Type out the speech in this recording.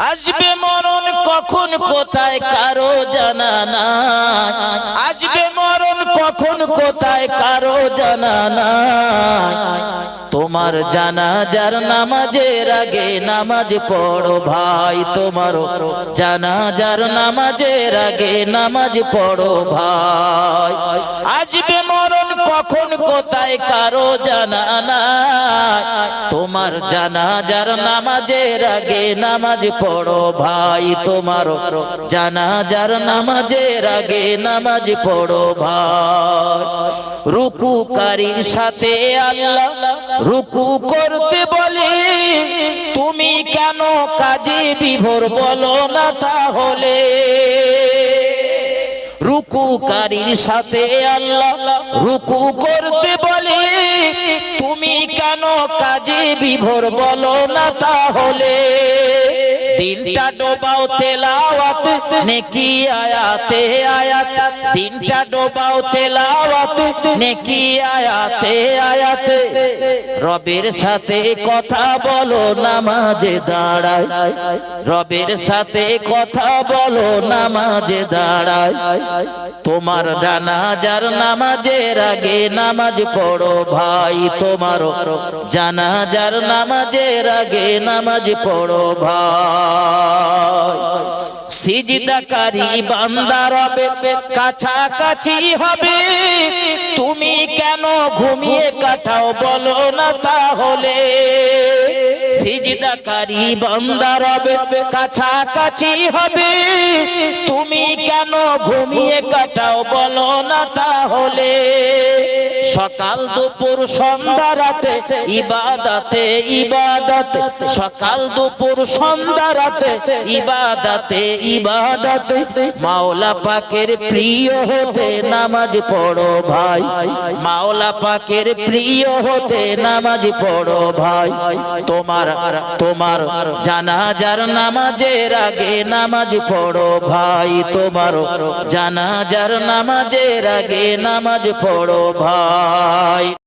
আসবে মরণ কখন কোথায় কারও জানা না আসবে মরণ কখন কোথায় কারও জানা নাই? তোমার জানাজার নামাজের আগে নামাজ পড়ো ভাই তোমার জানাজার নামাজের আগে নামাজ পড়ো ভাই। আসবে মরণ কখন কোথায় কারও জানা নাই। তোমার জানাজার নামাজের আগে নামাজ পড়ো ভাই তোমার জানাজার নামাজের আগে নামাজ পড়ো ভাই। রুকুকারীর সাথে আল্লাহ রুকু করতে বলে, তুমি কেন কাজে বিভোর বলো না তাহলে? রুকুকারীর সাথে আল্লাহ রুকু করতে বলে, তুমি কেন কাজে বিভোর বলো না তাহলে? দিনটা ডোবাও তেলাওয়াত নেকি আয়াতে আয়াত দিনটা ডোবাও তেলাওয়াত, নেকি আয়াতে আয়াতে। রবের সাথে কথা বলো, নামাজে দাঁড়ায়। রবের সাথে কথা বলো, নামাজে দাঁড়ায়। তোমার জানাজার নামাজের আগে নামাজ পড়ো ভাই, তোমার জানাজার নামাজের আগে নামাজ পড়ো ভাই। সিজদাকারী বান্দা রবে, কাছাকাছি হবে। তুমি কেন ঘুমিয়ে কাটাও বলো না তাহলে। সিজদাকারী বান্দা রবে, কাছাকাছি হবে। তুমি কেন ঘুমিয়ে কাটাও বলো না তাহলে। সকাল দুপুর সন্ধ্যা রাতে ইবাদাতে ইবাদতে। সকাল দুপুর সন্ধ্যা রাতে ইবাদাতে ইবাদতে। মাওলা পাকের প্রিয় হতে নামাজ পড়ো ভাই। মাওলা পাকের প্রিয় হতে নামাজ পড়ো ভাই। তোমার তোমার জানাজার নামাজের আগে নামাজ পড়ো ভাই। তোমার জানাজার নামাজের আগে নামাজ পড়ো ভাই। যায়।